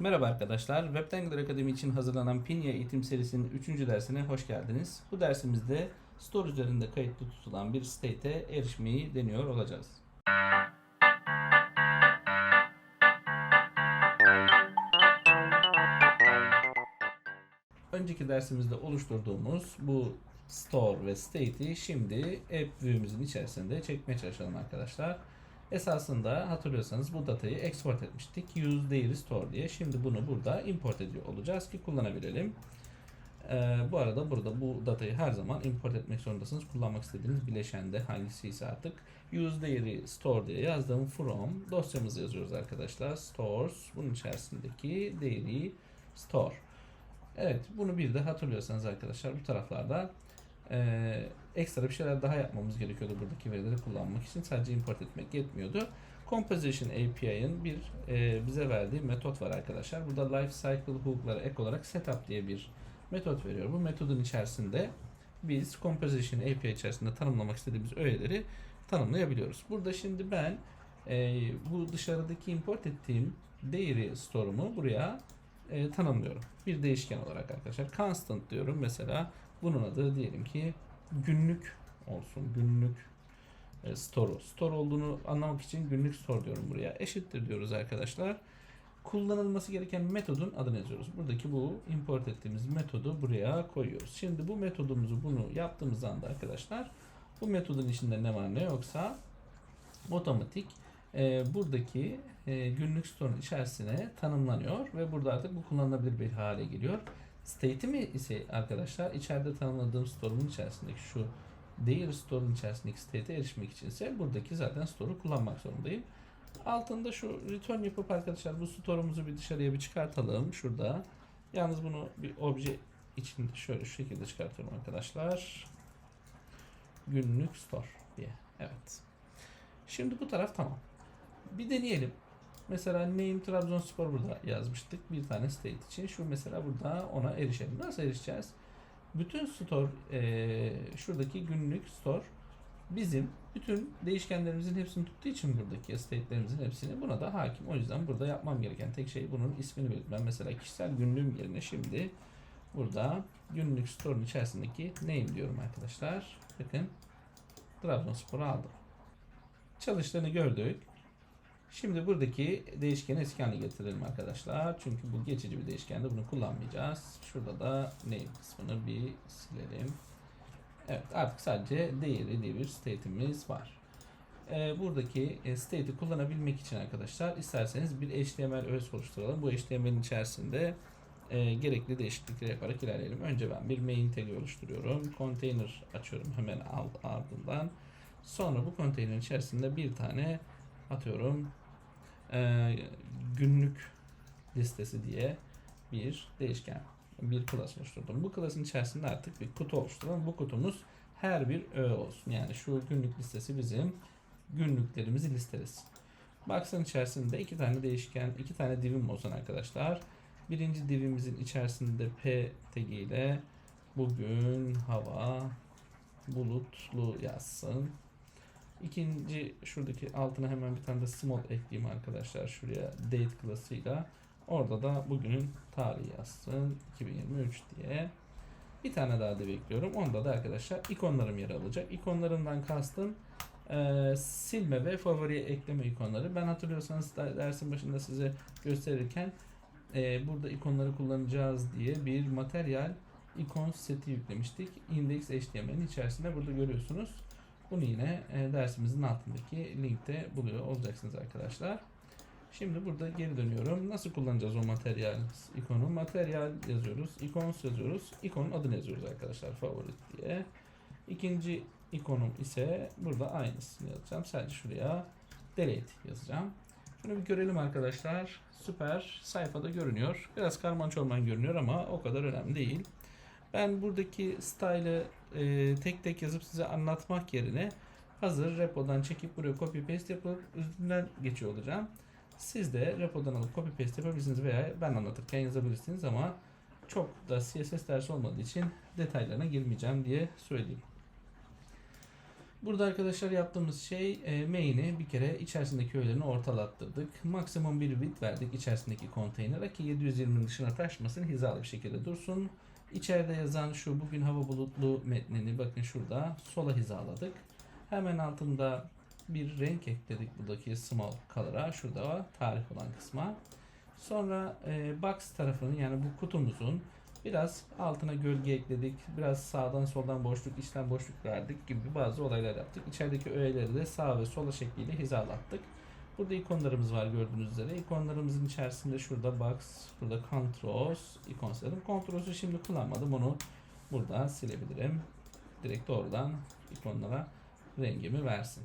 Merhaba arkadaşlar, Webtangler Akademi için hazırlanan Pinya eğitim serisinin 3. dersine hoş geldiniz. Bu dersimizde store üzerinde kayıtlı tutulan bir state'e erişmeyi deniyor olacağız. Önceki dersimizde oluşturduğumuz bu store ve state'i şimdi app view'imizin içerisinde çekmeye çalışalım arkadaşlar. Esasında hatırlıyorsanız bu datayı export etmiştik. Use değeri store diye. Şimdi bunu burada import ediyor olacağız ki kullanabilelim. Ee, bu arada burada bu datayı her zaman import etmek zorundasınız. Kullanmak istediğiniz bileşende hangisi ise artık. Use değeri store diye yazdığım from dosyamızı yazıyoruz arkadaşlar. Stores bunun içerisindeki değeri store. Evet bunu bir de hatırlıyorsanız arkadaşlar bu taraflarda e, ekstra bir şeyler daha yapmamız gerekiyordu buradaki verileri kullanmak için. Sadece import etmek yetmiyordu. Composition API'ın bir e, bize verdiği metot var arkadaşlar. Burada life cycle hook'lara ek olarak setup diye bir metot veriyor. Bu metodun içerisinde biz Composition API içerisinde tanımlamak istediğimiz öğeleri tanımlayabiliyoruz. Burada şimdi ben e, bu dışarıdaki import ettiğim değeri store'umu buraya e, tanımlıyorum. Bir değişken olarak arkadaşlar. Constant diyorum mesela. Bunun adı diyelim ki günlük olsun. Günlük e, store. Store olduğunu anlamak için günlük store diyorum buraya. Eşittir diyoruz arkadaşlar. Kullanılması gereken metodun adını yazıyoruz. Buradaki bu import ettiğimiz metodu buraya koyuyoruz. Şimdi bu metodumuzu bunu yaptığımız anda arkadaşlar bu metodun içinde ne var ne yoksa otomatik e, buradaki e, günlük store'un içerisine tanımlanıyor ve burada artık bu kullanılabilir bir hale geliyor. State'i mi ise arkadaşlar içeride tanımladığım store'un içerisindeki şu değer store'un içerisindeki state'e erişmek için ise buradaki zaten store'u kullanmak zorundayım. Altında şu return yapıp arkadaşlar bu store'umuzu bir dışarıya bir çıkartalım şurada. Yalnız bunu bir obje içinde şöyle şu şekilde çıkartıyorum arkadaşlar. Günlük store diye. Evet. Şimdi bu taraf tamam. Bir deneyelim. Mesela name Trabzonspor burada yazmıştık. Bir tane state için. Şu mesela burada ona erişelim. Nasıl erişeceğiz? Bütün store e, şuradaki günlük store bizim bütün değişkenlerimizin hepsini tuttuğu için buradaki state'lerimizin hepsini buna da hakim. O yüzden burada yapmam gereken tek şey bunun ismini belirtmem. Mesela kişisel günlüğüm yerine şimdi burada günlük store'un içerisindeki name diyorum arkadaşlar. Bakın Trabzonspor'u aldım. Çalıştığını gördük. Şimdi buradaki değişkeni eski haline getirelim arkadaşlar. Çünkü bu geçici bir değişkende bunu kullanmayacağız. Şurada da name kısmını bir silelim. Evet artık sadece değeri diye bir state'imiz var. Ee, buradaki e, state'i kullanabilmek için arkadaşlar isterseniz bir HTML öğesi oluşturalım. Bu HTML'in içerisinde e, gerekli değişiklikleri yaparak ilerleyelim. Önce ben bir main tag oluşturuyorum. Container açıyorum hemen alt ardından. Sonra bu konteynerin içerisinde bir tane atıyorum e, günlük listesi diye bir değişken bir class oluşturdum. Bu class'ın içerisinde artık bir kutu oluşturalım. Bu kutumuz her bir öğe olsun. Yani şu günlük listesi bizim günlüklerimizi listelesin. Box'ın içerisinde iki tane değişken, iki tane divim olsun arkadaşlar. Birinci divimizin içerisinde P tagi ile bugün hava bulutlu yazsın. İkinci şuradaki altına hemen bir tane de small ekleyeyim arkadaşlar. Şuraya date klasıyla. Orada da bugünün tarihi yazsın. 2023 diye. Bir tane daha da bekliyorum. Onda da arkadaşlar ikonlarım yer alacak. İkonlarımdan kastım e, silme ve favoriye ekleme ikonları. Ben hatırlıyorsanız dersin başında size gösterirken e, burada ikonları kullanacağız diye bir materyal ikon seti yüklemiştik. Index HTML'in içerisinde burada görüyorsunuz. Bunu yine e, dersimizin altındaki linkte buluyor olacaksınız arkadaşlar. Şimdi burada geri dönüyorum. Nasıl kullanacağız o materyal ikonu? Materyal yazıyoruz. Icons yazıyoruz. İkonun adını yazıyoruz arkadaşlar. Favorit diye. İkinci ikonum ise burada aynısını yazacağım. Sadece şuraya delete yazacağım. Şunu bir görelim arkadaşlar. Süper. Sayfada görünüyor. Biraz karman çorman görünüyor ama o kadar önemli değil. Ben buradaki style'ı e, tek tek yazıp size anlatmak yerine hazır repodan çekip buraya copy paste yapıp üstünden geçiyor olacağım. Siz de repodan alıp copy paste yapabilirsiniz veya ben anlatırken yazabilirsiniz ama çok da CSS dersi olmadığı için detaylarına girmeyeceğim diye söyleyeyim. Burada arkadaşlar yaptığımız şey e, main'i bir kere içerisindeki öğelerini ortalattırdık. Maksimum bir bit verdik içerisindeki konteynere ki 720'nin dışına taşmasın hizalı bir şekilde dursun. İçeride yazan şu bugün hava bulutlu metnini bakın şurada sola hizaladık. Hemen altında bir renk ekledik buradaki small color'a şurada tarih olan kısma. Sonra e, box tarafının yani bu kutumuzun biraz altına gölge ekledik. Biraz sağdan soldan boşluk, içten boşluk verdik gibi bazı olaylar yaptık. İçerideki öğeleri de sağ ve sola şekliyle hizalattık. Burada ikonlarımız var gördüğünüz üzere. İkonlarımızın içerisinde şurada box, burada controls ikonslarım. Controls'u şimdi kullanmadım. Onu burada silebilirim. Direkt doğrudan ikonlara rengimi versin.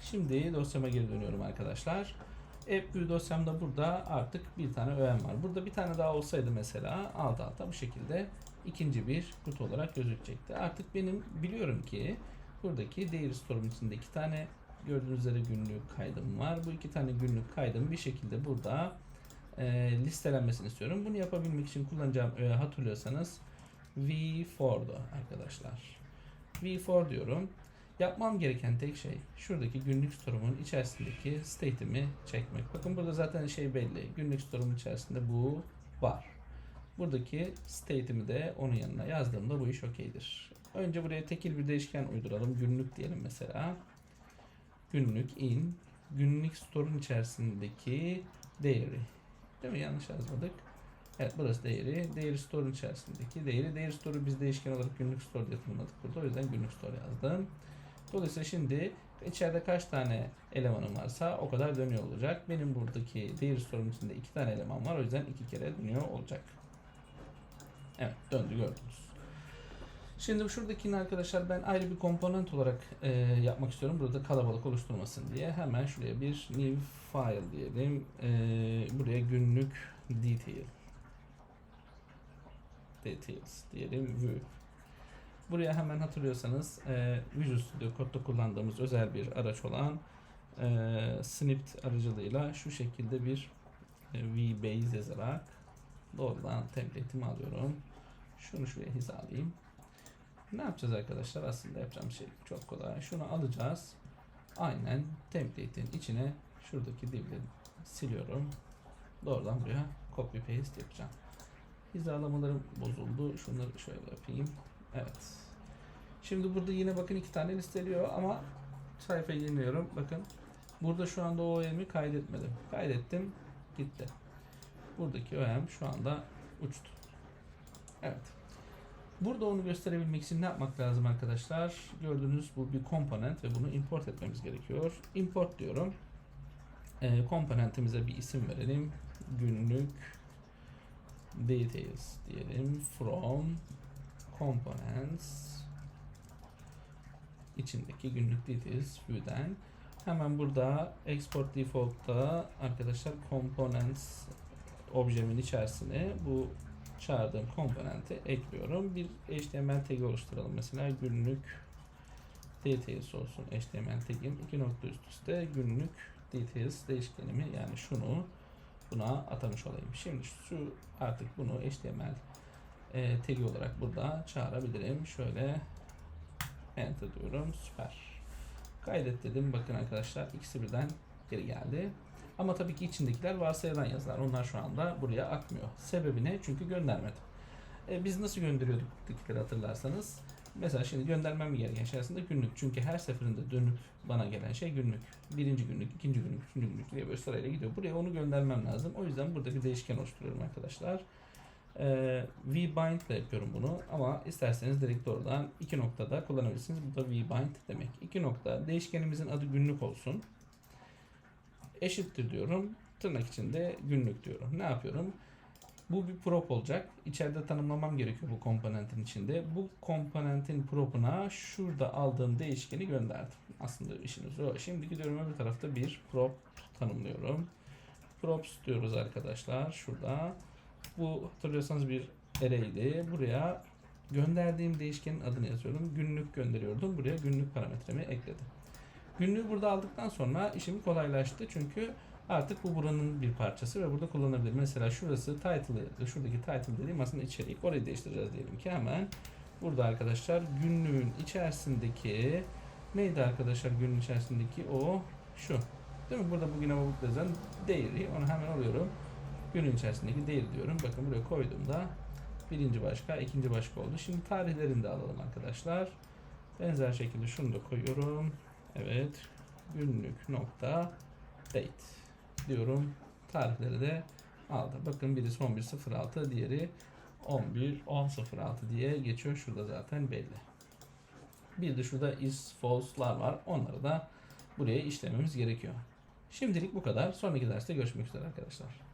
Şimdi dosyama geri dönüyorum arkadaşlar. AppView dosyamda burada artık bir tane öğen var. Burada bir tane daha olsaydı mesela alt alta bu şekilde ikinci bir kutu olarak gözükecekti. Artık benim biliyorum ki buradaki Dairy Store'un içinde iki tane gördüğünüz üzere günlük kaydım var. Bu iki tane günlük kaydım bir şekilde burada e, listelenmesini istiyorum. Bunu yapabilmek için kullanacağım öğe hatırlıyorsanız V4'du arkadaşlar. V4 diyorum. Yapmam gereken tek şey şuradaki günlük store'umun içerisindeki state'imi çekmek. Bakın burada zaten şey belli. Günlük store'umun içerisinde bu var. Buradaki state'imi de onun yanına yazdığımda bu iş okeydir. Önce buraya tekil bir değişken uyduralım. Günlük diyelim mesela. Günlük in günlük store'un içerisindeki değeri. Değil mi? Yanlış yazmadık. Evet burası değeri. Değeri store'un içerisindeki değeri. Değeri store'u biz değişken olarak günlük store diye tanımladık burada. O yüzden günlük store yazdım. Dolayısıyla şimdi içeride kaç tane elemanım varsa o kadar dönüyor olacak. Benim buradaki değeri store'un içinde iki tane eleman var. O yüzden iki kere dönüyor olacak. Evet döndü gördünüz. Şimdi şuradakini arkadaşlar ben ayrı bir komponent olarak e, yapmak istiyorum. Burada kalabalık oluşturmasın diye. Hemen şuraya bir new file diyelim. E, buraya günlük detail details diyelim view. Buraya hemen hatırlıyorsanız e, Visual Studio Code'da kullandığımız özel bir araç olan e, snipt aracılığıyla şu şekilde bir e, vbase yazarak doğrudan template'imi alıyorum. Şunu şuraya hizalayayım. Ne yapacağız arkadaşlar? Aslında yapacağım şey çok kolay. Şunu alacağız. Aynen template'in içine şuradaki divleri siliyorum. Doğrudan buraya copy paste yapacağım. Hizalamalarım bozuldu. Şunları şöyle yapayım. Evet. Şimdi burada yine bakın iki tane listeliyor ama sayfayı yeniliyorum. Bakın burada şu anda o OEM'i kaydetmedim. Kaydettim. Gitti. Buradaki OEM şu anda uçtu. Evet. Burada onu gösterebilmek için ne yapmak lazım arkadaşlar? Gördüğünüz bu bir komponent ve bunu import etmemiz gerekiyor. Import diyorum. E, komponentimize bir isim verelim. Günlük details diyelim. From components içindeki günlük details view'den hemen burada export default'ta arkadaşlar components objemin içerisine bu çağırdığım komponenti ekliyorum. Bir HTML tagi oluşturalım. Mesela günlük details olsun. HTML tagim iki nokta üst üste günlük details değişkenimi yani şunu buna atamış olayım. Şimdi şu artık bunu HTML e, tagi olarak burada çağırabilirim. Şöyle enter diyorum. Süper. Kaydet dedim. Bakın arkadaşlar ikisi birden geri geldi. Ama tabii ki içindekiler varsayılan yazılar. Onlar şu anda buraya akmıyor. Sebebi ne? Çünkü göndermedim. E, biz nasıl gönderiyorduk buradaki hatırlarsanız. Mesela şimdi göndermem gereken şey aslında günlük. Çünkü her seferinde dönüp bana gelen şey günlük. Birinci günlük, ikinci günlük, üçüncü günlük diye böyle sırayla gidiyor. Buraya onu göndermem lazım. O yüzden burada bir değişken oluşturuyorum arkadaşlar. Ee, vbind ile yapıyorum bunu ama isterseniz direkt doğrudan iki noktada kullanabilirsiniz. Bu da vbind demek. İki nokta değişkenimizin adı günlük olsun. Eşittir diyorum. Tırnak içinde günlük diyorum. Ne yapıyorum? Bu bir prop olacak. İçeride tanımlamam gerekiyor bu komponentin içinde. Bu komponentin prop'una şurada aldığım değişkeni gönderdim. Aslında işimiz o. Şimdi gidiyorum öbür tarafta bir prop tanımlıyorum. Props diyoruz arkadaşlar. Şurada. Bu hatırlıyorsanız bir array'di. Buraya gönderdiğim değişkenin adını yazıyorum. Günlük gönderiyordum. Buraya günlük parametremi ekledim. Günlüğü burada aldıktan sonra işim kolaylaştı. Çünkü artık bu buranın bir parçası ve burada kullanabilir. Mesela şurası title, şuradaki title dediğim aslında içerik. Orayı değiştireceğiz diyelim ki hemen. Burada arkadaşlar günlüğün içerisindeki Neydi arkadaşlar günün içerisindeki o şu. Değil mi? Burada bugüne babuk yazan değeri. Onu hemen alıyorum. Günün içerisindeki değeri diyorum. Bakın buraya koyduğumda birinci başka, ikinci başka oldu. Şimdi tarihlerini de alalım arkadaşlar. Benzer şekilde şunu da koyuyorum. Evet. Günlük nokta date diyorum. Tarihleri de aldı. Bakın birisi 11.06 diğeri 11.10.06 diye geçiyor. Şurada zaten belli. Bir de şurada is false'lar var. Onları da buraya işlememiz gerekiyor. Şimdilik bu kadar. Sonraki derste görüşmek üzere arkadaşlar.